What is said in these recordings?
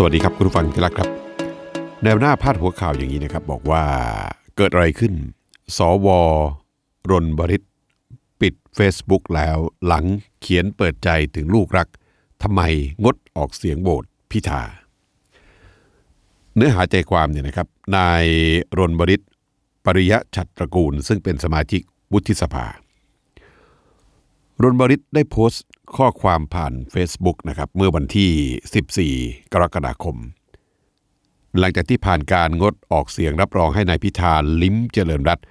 สวัสดีครับคุณผู้ฟังที่รักครับแนวหน้าพาดหัวข่าวอย่างนี้นะครับ บอกว่าเกิดอะไรขึ้น สวรนบริษปิด Facebook แล้วหลังเขียนเปิดใจถึงลูกรักทำไมงดออกเสียงโหวตพิธา เนื้อหาใจความเนี่ยนะครับ นายรนบริษปริยะฉัตรตระกูล ซึ่งเป็นสมาชิกวุฒิสภา รนบริษได้โพสต์ข้อความผ่าน Facebook นะครับเมื่อวันที่ 14 กรกฎาคม หลังจากที่ผ่านการงดออกเสียงรับรองให้นายพิธาลิ้มเจริญรัตน์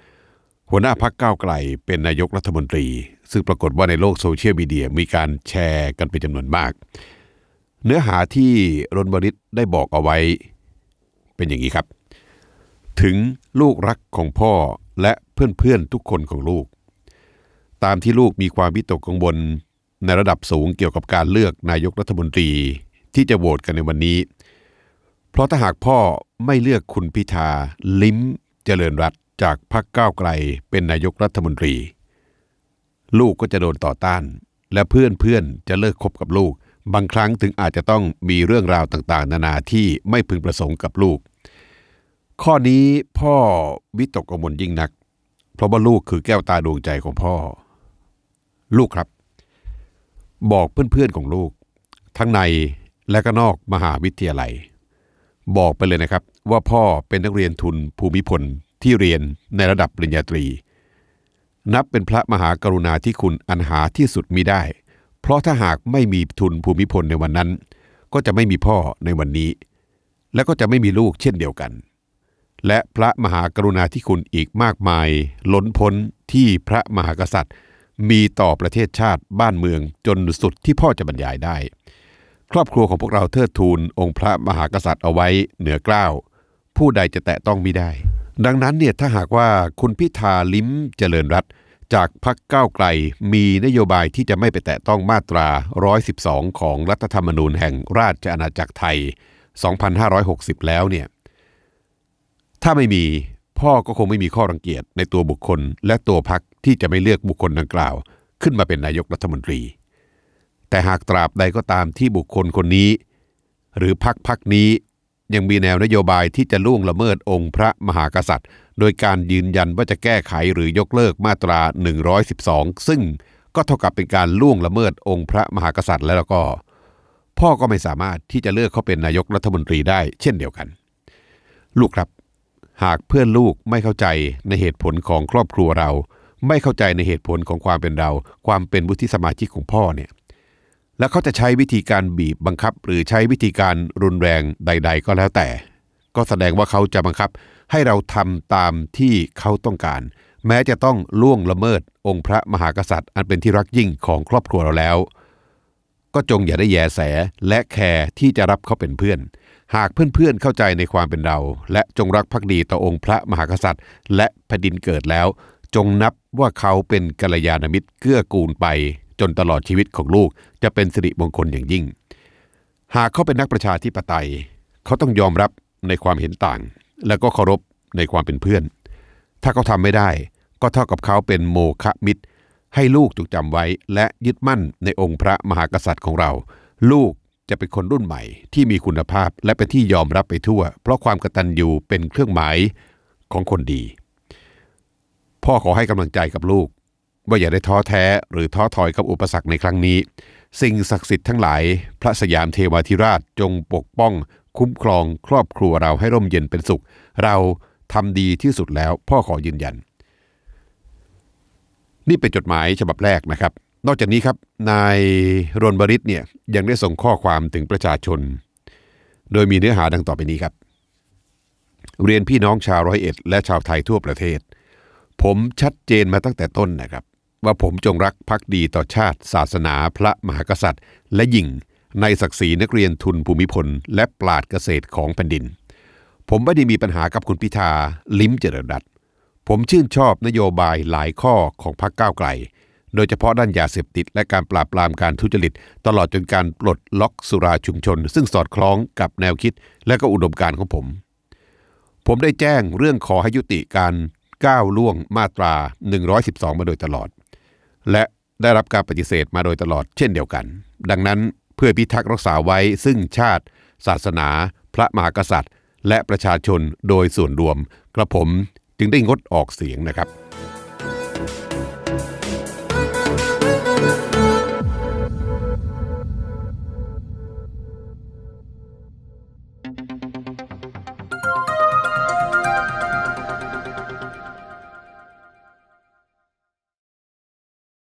หัวหน้าพักก้าวไกลเป็นนายกรัฐมนตรี ซึ่งปรากฏว่าในโลกโซเชียลมีเดียมีการแชร์กันเป็นจำนวนมาก เนื้อหาที่รนบริษได้บอกเอาไว้ เป็นอย่างนี้ครับ ถึงลูกรักของพ่อและเพื่อนๆทุกคนของลูก ตามที่ลูกมีความวิตกกังวลในระดับสูงเกี่ยวกับการเลือกนายกรัฐมนตรีที่จะโหวตกันในวันนี้ เพราะถ้าหากพ่อไม่เลือกคุณพิธาลิ้มเจริญรัตจากพรรคก้าวไกลเป็นนายกรัฐมนตรี ลูกก็จะโดนต่อต้าน และเพื่อนเพื่อนๆจะเลิกคบกับลูก บางครั้งถึงอาจจะต้องมีเรื่องราวต่างๆ นานาที่ไม่พึงประสงค์กับลูก ข้อนี้พ่อวิตกกังวลยิ่งนัก เพราะว่าลูกคือแก้วตาดวงใจของพ่อ ลูกครับ บอกเพื่อนๆของลูก ทั้งในและก็นอกมหาวิทยาลัย บอกไปเลยนะครับ ว่าพ่อเป็นนักเรียนทุนภูมิพลที่เรียนในระดับปริญญาตรี นับเป็นพระมหากรุณาที่คุณอันหาที่สุดมิได้ เพราะถ้าหากไม่มีทุนภูมิพลในวันนั้น ก็จะไม่มีพ่อในวันนี้ และก็จะไม่มีลูกเช่นเดียวกัน และพระมหากรุณาธิคุณอีกมากมาย ล้นพ้นที่พระมหากษัตริย์ มีต่อประเทศชาติบ้านเมืองจนสุดที่พ่อจะบรรยายได้ ครอบครัวของพวกเราเทิดทูนองค์พระมหากษัตริย์เอาไว้เหนือเกล้าวผู้ใดจะแตะต้องไม่ได้ ดังนั้นเนี่ยถ้าหากว่าคุณพิธาลิ้มเจริญรัตจากพรรคก้าวไกลมีนโยบายที่จะไม่ไปแตะต้องมาตรา 112 ของรัฐธรรมนูญแห่งราชอาณาจักรไทย 2560 แล้วเนี่ยถ้าไม่มีพ่อก็คงไม่มีข้อรังเกียจในตัวบุคคลและตัวพัก ที่จะไม่เลือกบุคคลดังกล่าว ขึ้นมาเป็นนายกรัฐมนตรี แต่หากตราบใดก็ตามที่บุคคลคนนี้ หรือพักพักนี้ยังมีแนวนโยบายที่จะล่วงละเมิดองค์พระมหากษัตริย์ โดยการยืนยันว่าจะแก้ไขหรือยกเลิกมาตรา 112 ซึ่งก็เท่ากับเป็นการล่วงละเมิดองค์พระมหากษัตริย์แล้วก็ พ่อก็ไม่สามารถที่จะเลือกเขาเป็นนายกรัฐมนตรีได้เช่นเดียวกัน ลูกครับ หากเพื่อนลูกไม่เข้าใจในเหตุผลของครอบครัวเรา ไม่เข้าใจในเหตุผลของความเป็นเรา ความเป็นวุฒิสมาชิกของพ่อเนี่ยแล้วเขาจะใช้วิธีการบีบบังคับ หรือใช้วิธีการรุนแรงใด ๆ ก็แล้วแต่ ก็แสดงว่าเขาจะบังคับ ให้เราทำตามที่เขาต้องการ แม้จะต้องล่วงละเมิด องค์พระมหากษัตริย์ อันเป็นที่รักยิ่งของครอบครัวเราแล้ว ก็จงอย่าได้แยแสและแคร์ที่จะรับเขาเป็นเพื่อน หากเพื่อนๆเข้าใจในความเป็นเรา และจงรักภักดีต่อองค์พระมหากษัตริย์ และแผ่นดินเกิดแล้ว จงนับว่าเขาเป็นกัลยาณมิตรเกื้อกูลไป จนตลอดชีวิตของลูกจะเป็นสิริมงคลอย่างยิ่ง หากเขาเป็นนักประชาธิปไตย เขาต้องยอมรับในความเห็นต่าง และก็เคารพในความเป็นเพื่อน ถ้าเขาทำไม่ได้ ก็เท่ากับเขาเป็นโมฆะมิตร ให้ลูกจงจำไว้และยึดมั่นในองค์พระมหากษัตริย์ของเรา ลูกจะเป็นคนรุ่นใหม่ที่มีคุณภาพและเป็นที่ยอมรับไปทั่ว เพราะความกตัญญูเป็นเครื่องหมายของคนดี พ่อขอให้กำลังใจกับลูก ว่าอย่าได้ท้อแท้หรือท้อถอยกับอุปสรรคในครั้งนี้ สิ่งศักดิ์สิทธิ์ทั้งหลาย พระสยามเทวาธิราชจงปกป้อง คุ้มครองครอบครัวเราให้ร่มเย็นเป็นสุข เราทำดีที่สุดแล้วพ่อขอยืนยัน นี่เป็นจดหมายฉบับแรกนะครับ นอกจากนี้ครับนายรนบริษเนี่ยยังได้ส่งข้อความถึงประชาชน โดยมีเนื้อหาดังต่อไปนี้ครับ เรียนพี่น้องชาวร้อยเอ็ดและชาวไทยทั่วประเทศ ผมชัดเจนมาตั้งแต่ต้นนะครับ ว่าผมจงรักภักดีต่อชาติ ศาสนาพระมหากษัตริย์ และยิ่งในศักดิ์ศรีนักเรียนทุนภูมิพล และปราดเกษตรของแผ่นดิน ผมไม่ได้มีปัญหากับคุณพิธาลิ้มเจริญรัตน์ผมชื่นชอบนโยบายหลายข้อของพรรคก้าวไกล โดยเฉพาะด้านยาเสพติด และการปราบปรามการทุจริต ตลอดจนการปลดล็อกสุราชุมชน ซึ่งสอดคล้องกับแนวคิดและก็อุดมการณ์ของผม ผมได้แจ้งเรื่องขอให้ยุติการ ก้าวล่วงมาตรา 112 มาโดยตลอด และได้รับการปฏิเสธมาโดยตลอดเช่นเดียวกัน ดังนั้นเพื่อพิทักษ์รักษาไว้ซึ่งชาติ ศาสนา พระมหากษัตริย์ และประชาชนโดยส่วนรวม กระผมจึงได้งดออกเสียงนะครับ